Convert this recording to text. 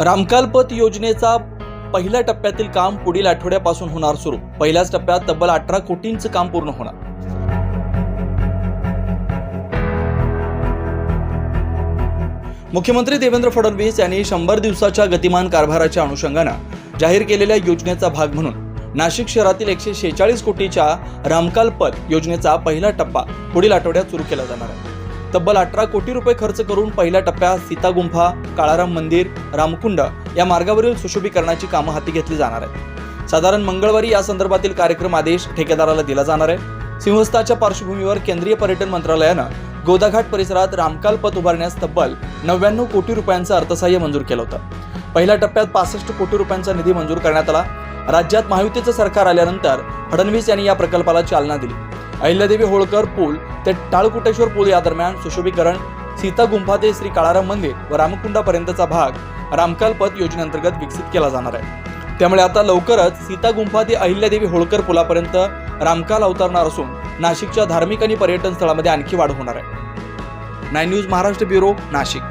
रामकालपत योजनेचा पहिल्या टप्प्यातील काम पुढील आठवड्यापासून होणार सुरू. पहिल्याच टप्प्यात तब्बल अठरा कोटींचं काम पूर्ण होणार. मुख्यमंत्री देवेंद्र फडणवीस यांनी शंभर दिवसाच्या गतिमान कारभाराच्या अनुषंगानं जाहीर केलेल्या योजनेचा भाग म्हणून नाशिक शहरातील एकशे शेहेचाळीस कोटीच्या रामकालपत योजनेचा पहिला टप्पा पुढील आठवड्यात सुरू केला जाणार आहे. तब्बल अठरा कोटी रुपये खर्च करून पहिल्या टप्प्यात सीतागुंफा काळाराम मंदिर रामकुंड या मार्गावरील सुशोभीकरणाची कामं हाती घेतली जाणार आहेत. साधारण मंगळवारी या संदर्भातील कार्यक्रम आदेश ठेकेदाराला दिला जाणार आहे. सिंहस्थाच्या पार्श्वभूमीवर केंद्रीय पर्यटन मंत्रालयानं गोदाघाट परिसरात रामकाल पथ उभारण्यास तब्बल नव्याण्णव कोटी रुपयांचं अर्थसहाय्य मंजूर केलं होतं. पहिल्या टप्प्यात पासष्ट कोटी रुपयांचा निधी मंजूर करण्यात आला. राज्यात महायुतीचं सरकार आल्यानंतर फडणवीस यांनी या प्रकल्पाला चालना दिली. अहिल्यादेवी होळकर पूल ते टाळकुटेश्वर पूल या दरम्यान सुशोभीकरण सीता गुंफा ते श्री काळाराम मंदिर व रामकुंडापर्यंतचा भाग रामकालपथ योजनेअंतर्गत विकसित केला जाणार आहे. त्यामुळे आता लवकरच सीता गुंफा ते अहिल्यादेवी होळकर पुलापर्यंत रामकाल अवतरणार असून नाशिकच्या धार्मिक आणि पर्यटन स्थळामध्ये आणखी वाढ होणार आहे. Nine news Maharashtra bureau Nashik.